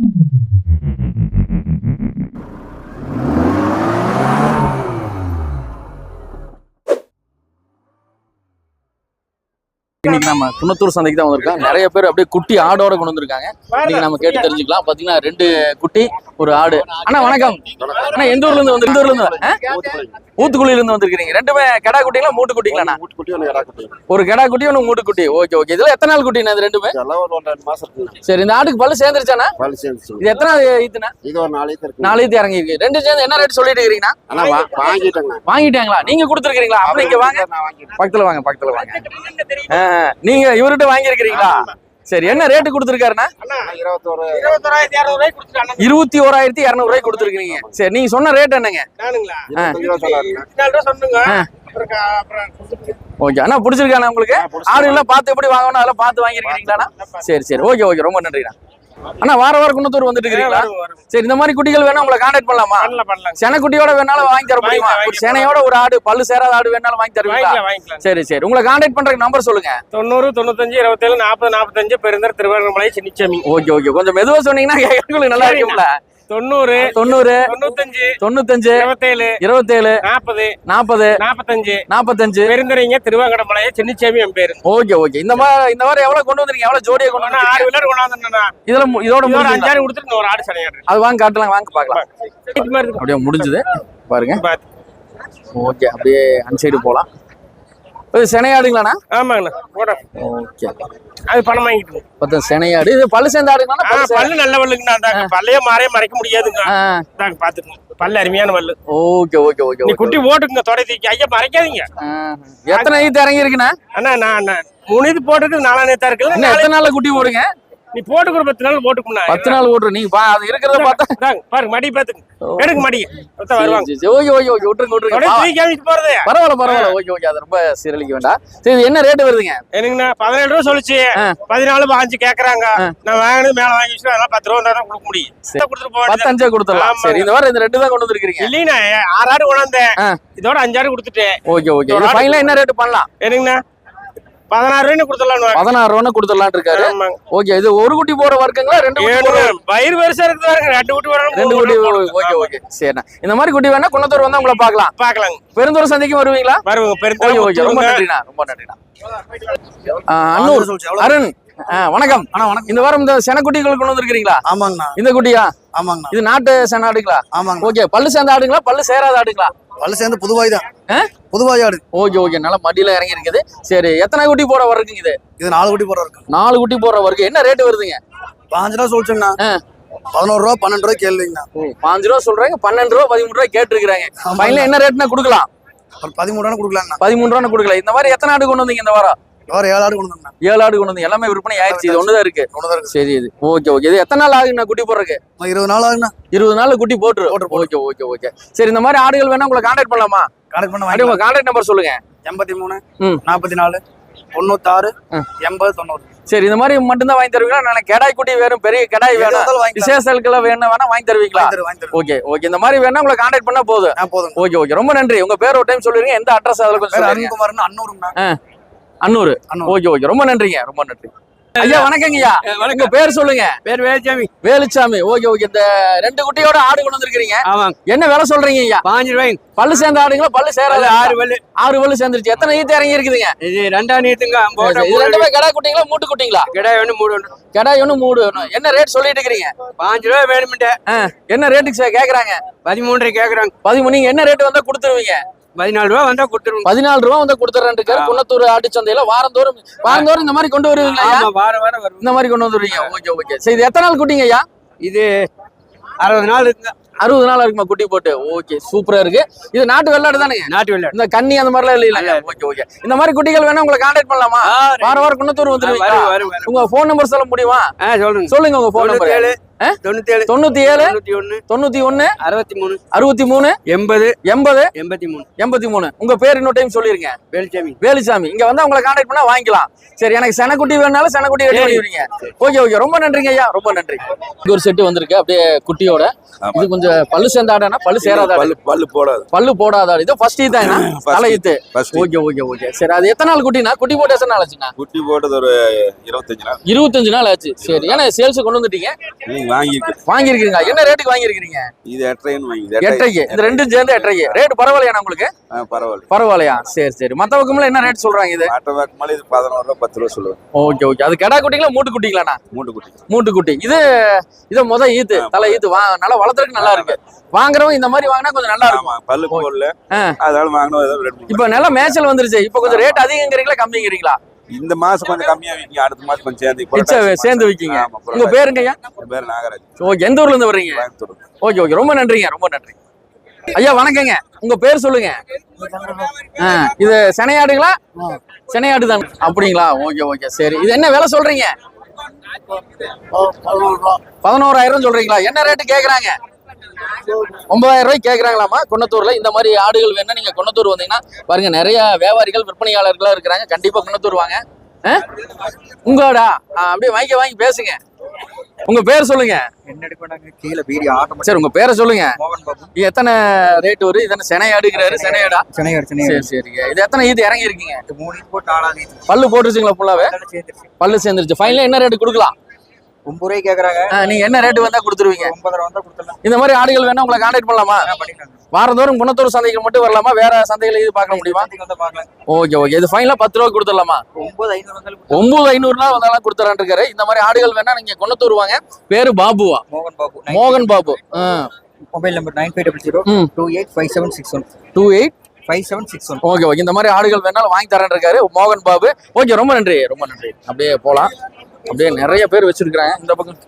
Mm-hmm. இன்னைக்கு நம்ம குன்னத்தூர் சந்தைக்கு தான் வந்திருக்கோம். நிறைய பேர் அப்படியே குட்டி ஆடோட கொண்டு வந்திருக்காங்க. இன்னைக்கு நம்ம கேட்டு தெரிஞ்சுக்கலாம். பாத்தீங்கன்னா ரெண்டு குட்டி ஒரு ஆடு. அண்ணா வணக்கம். அண்ணா எந்த ஊர்ல இருந்து வந்து எந்த ஊர்ல இருந்து? ஊத்துக்குழியில இருந்து வந்திருக்கீங்க ரெண்டுமே கடா குட்டிங்களா மூட்டு குட்டிங்களா குட்டி ஒன்று கடா குட்டி ஒரு கடா குட்டி ஒன்று மூட்டு குட்டி. Okay okay. இதுல எத்தனை நாள் குட்டிண்ணா இது ரெண்டுமே? இதெல்லாம் ஒரு ரெண்டு மாசம் இருக்குங்க சரி இந்த ஆட்டுக்கு பல்லு சேர்ந்துச்சு இது எத்தனை ஈத்துனா இது ஒரு நாளைக்கு இருக்கு நாளைக்கு இறங்கி இருக்கு ரெண்டு சேர்ந்து என்ன ரேட் சொல்லிட்டு வாங்கிட்டேங்க வாங்கிட்டாங்களா? நீங்க கொடுத்துருக்கீங்களா அப்ப இங்க வாங்க. பக்கத்துல வாங்க பக்கத்துல வாங்க. நீங்க இவர்கிட்ட வாங்கியிருக்கிறீங்களா? சரி என்ன ரேட்டு கொடுத்துருக்காருண்ணா? இருபத்தி ஓராயிரத்தி இரநூறு ரூபாய் கொடுத்துருக்கீங்க சரி நீங்க சொன்ன ரேட் என்னங்க. ஓகே அண்ணா பிடிச்சிருக்காண்ணா உங்களுக்கு? ஆடு எல்லாம் பார்த்து எப்படி வாங்கணும் அதெல்லாம் பார்த்து வாங்கியிருக்கீங்களாண்ணா சரி சரி. ஓகே ஓகே ரொம்ப நன்றிண்ணா. அண்ணா வார வாரம் குன்னத்தூர் வந்துட்டு இருக்கீங்களா சரி இந்த மாதிரி குட்டிகள் வேணா உங்களை கான்டாக்ட் பண்ணலாமா? சென குட்டியோட வேணாலும் வாங்கி தர முடியுமா? ஒரு செனையோட ஒரு ஆடு பல்லு சேராத ஆடு வேணாலும் வாங்கி தருவீங்களா? சரி சரி. உங்களை கான்டாக்ட் பண்றதுக்கு நம்பர் சொல்லுங்க. தொண்ணூறு தொண்ணூத்தஞ்சு இருபத்தேழு நாற்பது நாற்பத்தஞ்சு பெருந்தர் திருவண்ணாமலை சின்னிச்சாமி. Okay okay. கொஞ்சம் மெதுவா சொன்னீங்கன்னா கேட்கறதுக்கு நல்லா இருக்கும்ல. தொண்ணூறு தொண்ணூறு தொண்ணூத்தஞ்சு தொண்ணூத்தஞ்சு இருபத்தேழு இருபத்தேழு நாற்பது நாற்பது நாற்பத்தஞ்சு. நாற்பத்தஞ்சு. பெருந்தரைங்க திருவாங்கடமலை சின்னிச்சாமி என் பேரு. Okay okay. இந்த மாதிரி இந்த மாதிரி எவ்வளவு கொண்டு வந்திருக்கீங்க? எவ்வளவு ஜோடியை கொண்டு ஆனா ஆறு வீலர் கொண்டாந்துண்ணா இதுல மு- இதோட ஒரு? அஞ்சாறு கொடுத்துட்டு ஒரு ஆடு சனையாடு அது வாங்க காட்டலாம் வாங்க பார்க்கலாம். அப்படியே முடிஞ்சது. பாருங்க. ஓகே அப்படியே அந்த சைடு போலாம். இது சினையாடுங்களாண்ணா ஆமாங்கண்ணா ஓகே. அது பணம் வாங்கிட்டு பத்தம் சினையாடு இது பல்லு சேர்ந்த ஆடுங்களாண்ணா? ஆ பல்லு நல்ல பல்லுங்கண்ணா. பல்லையே மாறே மறைக்க முடியாதுங்க ஆ. இந்தாங்க பாத்துக்கோங்க பல்லு அருமையான பல்லு. ஓகே ஓகே ஓகே நீ குட்டி ஓட்டுக்குங்க தொடை தூக்கி. ஐயா மறைக்காதீங்க. எத்தனை ஈத்து இறங்கி இருக்குண்ணா அண்ணா நான் மூணு இது போட்டுருக்கு நாலா நேத்தா இருக்குல்ல எத்தனை நாள்ல குட்டி போடுங்க? நீ போட்டுக்கு ஒரு பத்து நாள் போட்டுக்கும்ண்ணா பத்து நாள் ஓட்டுரு நீங்க பா அது இருக்கிறத பார்த்தா பாருங்க மடி பாத்துங்க எடுங்க மடி வருவாங்க. ஓகே ஓகே ஓகே விட்டுருங்க விட்டுருங்க. போறது. பரவாயில்ல பரவாயில்ல. Okay okay. அது ரொம்ப சீரழிக்க வேண்டாம். சரி என்ன ரேட் வருதுங்க? எனக்குண்ணா பதினேழு ரூபா சொல்லுச்சு. பதினாலு பாஞ்சு கேக்குறாங்க. நான் வாங்கினது மேல வாங்கி வச்சுட்டு அதெல்லாம் பத்து ரூபா தான் கொடுக்க முடியும். கொடுத்துட்டு. பத்தஞ்சா கொடுத்துடலாம். சரி இந்த வாரம் இந்த ரெண்டு தான் கொண்டு வந்திருக்கீங்க இல்லைண்ணா ஆறு ஆறு கொண்டாந்தேன். இதோட அஞ்சாறு கொடுத்துட்டேன் ஓகே ஓகே. ஃபைனலா என்ன ரேட் பண்ணலாம்? எனக்குண்ணா பதினாறு ரூபாய்னு கொடுத்துடலாம் பதினாறு ரூபா கொடுத்துடலாம் இருக்காரு. ஆமாங்க. ஓகே இது ஒரு குட்டி போற வர்க்கங்களா ரெண்டு வயிறு பாருங்க ரெண்டு குட்டி வரணும் ரெண்டு குட்டி ஓகே ஓகே. சரிண்ணா. இந்த மாதிரி குட்டி வேணா குன்னத்தூர் வந்தா உங்களை பார்க்கலாம். பாக்கலாங்க பெருந்தூர் சந்தைக்கு வருவீங்களா? வருவாங்க ஓகே ஓகே. ரொம்ப நன்றிண்ணா ரொம்ப அருண் வணக்கம். இந்த வாரம் இந்த செனக்குட்டிகள் கொண்டு வந்திருக்கீங்களா ஆமாங்கண்ணா. இந்த குட்டியா? ஆமாங்கண்ணா. இது நாட்டு சென ஆடுங்களா ஆமாங்க ஓகே பல்லு சேர்ந்த ஆடுங்களா? பல்லு சேராத ஆடுங்களா? பல்லு சேர்ந்து புதுவாய் தான்? புதுவாய் ஆடு. Okay okay. நல்லா மடியில இறங்கி இருக்குது சரி எத்தனை குட்டி போற வரைக்கும் இது? இது நாலு குட்டி போட இருக்கு. நாலு குட்டி போற வரைக்கும் என்ன ரேட் வருதுங்க? பாஞ்சு ரூபா சொல்லிச்சுங்கண்ணா. பதினோரு ரூபா பன்னெண்டு ரூபாய் கேள்விங்கண்ணா பாஞ்சு ரூபா சொல்றாங்க பன்னெண்டு ரூபா பதிமூணு ரூபாய் கேட்டிருக்காங்க. ஃபைனல் என்ன ரேட்னா கொடுக்கலாம்? பதிமூணு ரூபா கொடுக்கலாங்கண்ணா. பதிமூணு ரூபா கொடுக்கலாம். இந்த மாதிரி எத்தனை ஆடு கொண்டு வந்தீங்க இந்த வாரம்? ஏழு ஆடு கொண்டு வந்தேங்கண்ணா ஏழு ஆடு கொண்டு வந்தீங்க. எல்லாமே விற்பனை ஆயிடுச்சு. இது ஒண்ணுதான் இருக்கு. ஒன்று தான் இருக்கு. சரி இது. Okay okay. இது எத்தனை நாள் ஆகுங்கண்ணா குட்டி போடுறதுக்கு? இன்னும் இருபது நாள் ஆகுங்கண்ணா இருபது நாள்ல குட்டி போட்டுரு. Okay okay okay. சரி இந்த மாதிரி ஆடுகள் வேணா உங்களை கான்டாக்ட் பண்ணலாமா? கணக்கு பண்ண உங்க கான்டாக்ட் நம்பர் சொல்லுங்க. எண்பத்தி மூணு. நாற்பத்தி நாலு தொண்ணூத்தாறு. எண்பது தொண்ணூறு சரி இந்த மாதிரி மட்டும்தான் வாங்கி தருவீங்களா? நான் கெடாய் குட்டி வேணும் பெரிய கெடாய் வேணும். விசேஷங்களுக்கெல்லாம் வேணும் வேணா வாங்கி தருவீங்களா? வாங்கி தரு வாங்கி தரு ஓகே ஓகே. இந்த மாதிரி வேணா உங்களை கான்டாக்ட் பண்ணா போதும். Okay okay. ரொம்ப நன்றி. உங்க பேர் ஒரு டைம் சொல்லிருங்க. எந்த அட்ரஸ் அதுல கொஞ்சம் அருண்குமார்னு அன்னூருங்கண்ணா அன்னூர். Okay okay. ரொம்ப நன்றிங்க ரொம்ப நன்றி. ஐயா வணக்கங்கய்யா. உங்க பேர் சொல்லுங்க. பேர் வேலுச்சாமி. வேலுச்சாமி. Okay okay. இந்த ரெண்டு குட்டியோட ஆடு கொண்டு வந்திருக்கீங்க ஆமாங்க. என்ன விலை சொல்றீங்க ஐயா? பாஞ்சு ரூபாய்ங்க பல்லு சேர்ந்த ஆடுங்களா? பல்லு சேராத ஆறு பல்லு. ஆறு பல்லு சேர்ந்துருச்சு. எத்தனை ஈத்து இறங்கி இருக்குதுங்க? இது ரெண்டாம் நீத்துங்க. ரெண்டுமே கடா குட்டிங்களா மூட்டு குட்டிங்களா? கிடாய் ஒன்று மூணு ஒன்று கடாய் ஒண்ணு மூடு ஒண்ணு. என்ன ரேட் சொல்லிட்டு இருக்கிறீங்க? பாஞ்சு ரூபா வேணுமெண்டே என்ன ரேட்டுக்கு கேக்குறாங்க? பதிமூன்றரை கேக்குறாங்க. பதிமூணு நீங்க என்ன ரேட் வந்தா கொடுத்துருவீங்க? பதினாலு ரூபா வந்தா கொடுத்துருவோம் பதினாலு ரூபா வந்து கொடுத்துறேன் குன்னத்தூர் ஆட்டு சந்தையில வாரந்தோறும் வாரந்தோறும் இந்த மாதிரி கொண்டு வருவீங்களா? ஆமா வாரம் வாரம் இந்த மாதிரி கொண்டு வந்துருவீங்க. Okay okay. சரி இது எத்தனை நாள் குட்டிங்க ஐயா? இது அறுபது நாள் இருக்குங்க. அறுபது நாள் இருக்குமா குட்டி போட்டு? ஓகே சூப்பரா இருக்கு. இது நாட்டு வெள்ளாடு தானே? நாட்டு வெள்ளாடு. இந்த கன்னி அந்த மாதிரிலாம் இல்லைங்களா ஓகே ஓகே. இந்த மாதிரி குட்டிகள் வேணா உங்களை கான்டாக்ட் பண்ணலாமா? வார வாரம் குன்னத்தூர் வரும் உங்க ஃபோன் நம்பர் சொல்ல முடியுமா? சொல்லுங்க. சொல்லுங்க உங்க ஃபோன் நம்பர் தொண்ணூத்தி ஏழு தொண்ணூத்தி ஒண்ணு அறுபத்தி மூணு அறுபத்தி மூணு எண்பது எண்பது எண்பத்தி மூணு எண்பத்தி மூணு உங்க பேர் இன்னொரு டைம் சொல்லிருங்க. வேலுச்சாமி. வேலுசாமி இங்க வந்து உங்களை கான்டாக்ட் பண்ணா வாங்கிக்கலாம். சரி எனக்கு செனக்குட்டி வேணாலும் செனக்குட்டி ரெடி. பண்ணிடுவீங்க. ஓகே ஓகே ரொம்ப நன்றிங்க ஐயா. ரொம்ப நன்றி. இங்க ஒரு செட்டு வந்திருக்கு. அப்படியே குட்டியோட. இது கொஞ்சம் பல்லு சேர்ந்த ஆடானா பல்லு சேராத. பல்லு போடாது. பல்லு போடாத இது ஃபர்ஸ்ட் ஈத்து ஃபர்ஸ்ட் ஓகே ஓகே ஓகே சரி அது எத்தனை நாள் குட்டினா? குட்டி போட்டு எத்தனை நாள் ஆச்சுண்ணா? குட்டி போட்டது ஒரு இருபத்தஞ்சு நாள். இருபத்தஞ்சு நாள் ஆச்சு. சரி ஏன்னா சேல்ஸ் கொண்டு வந்துட்டீங்க. நீங்க வாங்கியிருக்கு. வாங்கியிருக்கீங்க. என்ன ரேட்டுக்கு வாங்கியிருக்கீங்க இது எட்டரைன்னு வாங்கி இது எட்டரைக்கு. இந்த ரெண்டும் சேர்ந்து எட்டரைக்கு. ரேட் பரவாயில்லையா உங்களுக்கு? பரவாயில்ல. பரவாயில்லையா? சரி சரி. மற்ற பக்கம்ல என்ன ரேட் சொல்றாங்க இது? மற்ற வாக்கு இது பதினோரு ரூபா பத்து ரூபா சொல்லுவேன். Okay okay. அது கெடா குட்டிங்களா மூட்டு குட்டிங்களாண்ணா? மூட்டை குட்டி. மூட்டு குட்டி. இது இது முத ஈத்து. தலை ஈத்து. வா நல்லா வளர்த்துறதுக்கு நல்லா இருக்கு. வாங்குறவங்க இந்த மாதிரி வாங்கினா கொஞ்சம் நல்லா இருக்கும். பல்லு. அதனால வாங்கினோம் இப்போ நல்லா மேய்ச்சல் வந்துருச்சு. இப்போ கொஞ்சம் ரேட் அதிகங்கிறீங்களா கம்மிங்கிறீங்களா? இந்த மாசம் கொஞ்சம் கம்மியா விற்கும் அடுத்த மாசம் கொஞ்சம் சேர்ந்து சேர்ந்து. விற்கிங்க உங்க. பேருங்கய்யா பேர் நாகராஜ். ஓகே எந்த ஊர்ல இருந்து வர்றீங்க? Okay okay. ரொம்ப நன்றிங்க ரொம்ப நன்றி. ஐயா வணக்கங்க. உங்க பேர் சொல்லுங்க. இது செனையாடுங்களா செனையாடு தான் அப்படிங்களா? Okay okay. சரி. இது என்ன விலை சொல்றீங்க? பதினோராயிரம் சொல்றீங்களா? என்ன ரேட்டு கேக்குறாங்க? ஒன்பதாயிரம் ரூபாய் கேக்குறாங்களாமா குன்னத்தூர்ல இந்த மாதிரி ஆடுகள் வேணா நீங்க குன்னத்தூர் வந்தீங்கன்னா பாருங்க நிறைய வியாபாரிகள் விற்பனையாளர்களா இருக்கிறாங்க. கண்டிப்பா குன்னத்தூர் வாங்க. ஆ? உங்க ஆடா ஆ, அப்படியே வாங்கி வாங்கி பேசுங்க. உங்க பேர் சொல்லுங்க. கீழே பீடி ஆட்டம் சரி உங்க பேரை சொல்லுங்க. எத்தனை ரேட் வரும் இது என்ன செனையாடுங்கிறாரு செனையாடா சென்னையார் சரி சரிங்க. இது எத்தனை இது இறங்கி இருக்கீங்க மூணு போட்டு இது பல்லு போட்டுருச்சுங்களா ஃபுல்லாவே? பல்லு சேர்ந்துருச்சு. ஃபைனல் என்ன ரேட் கொடுக்கலாம்? ஒன்பது ரூபாய் கேக்குறாங்க நீங்க என்ன ரேட் வந்தா கொடுத்துருவீங்க? கொடுத்துடலாம். இந்த மாதிரி ஆடுகள் வேணா உங்களை கான்டாக்ட் பண்ணலாமா? வாரந்தோறும் குணத்தூர் சந்தைக்கு மட்டும் வரலாமா? வேற சந்தைகளை இது பார்க்க முடியுமா? Okay okay. இது ஃபைனலா பத்து ரூபா கொடுத்துடலாமா? ஒன்பது ஐநூறு ஒன்பது ஐநூறுனா வந்தாலும் கொடுத்துறான் இருக்காரு. இந்த மாதிரி ஆடுகள் வேணா நீங்க குணத்தூர் வாங்க. பேரு பாபுவா. மோகன் பாபு. மோகன் Babu. Mobile number nine five double zero. Two eight five seven six one. Two eight five seven six one. Okay okay. இந்த மாதிரி ஆடுகள் வேணாலும் வாங்கி தரேன் இருக்காரு. மோகன் பாபு. ஓகே ரொம்ப நன்றி ரொம்ப நன்றி. அப்படியே போலாம். அப்படியே நிறைய பேர் வச்சிருக்கிறாங்க. இந்த பக்கம்.